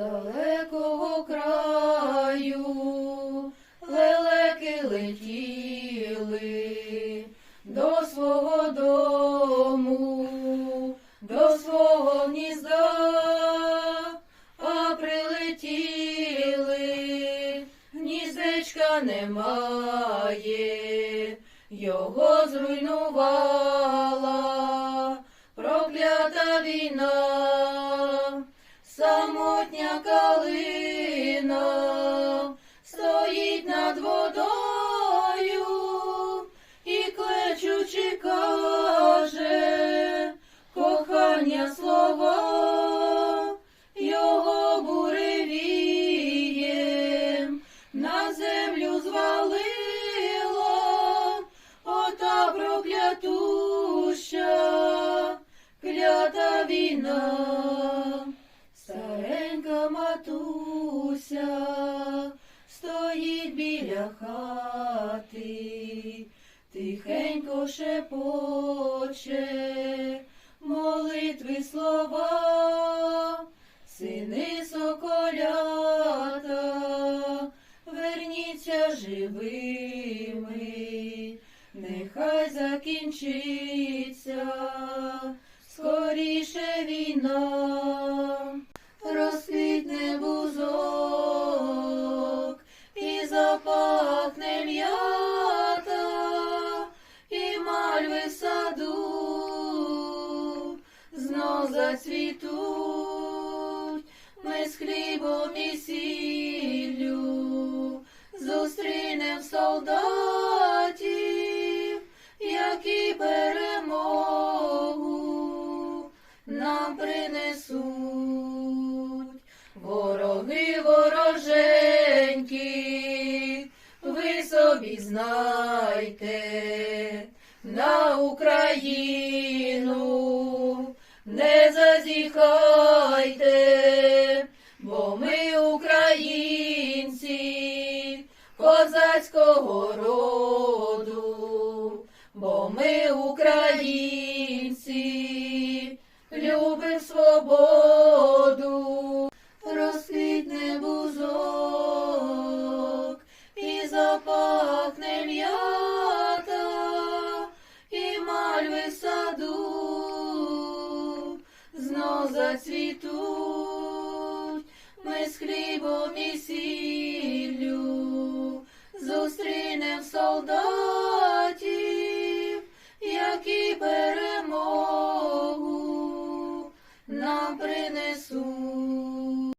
далекого краю. Лелеки летіли до свого дому, до свого гнізда, а прилетіли, гніздечка немає, його зруйнувала самотня калина стоїть над водою і клечучи каже кохання слова, його буревієм на землю звалило, ота проклятуща, клята війна, біля хати, тихенько шепоче молитви слова, сини соколята, верніться живими, нехай закінчиться скоріше війна, зацвітуть, ми з хлібом і сіллю зустрінем солдатів, які перемогу нам принесуть. Вороги вороженькі, ви собі знайте, на Україну не зазіхайте, бо ми українці козацького роду, бо ми українці любим свободу, розквітне бузок і запахне м'ята, тут ми з хлібом і сіллю зустрінем солдатів, які перемогу нам принесуть.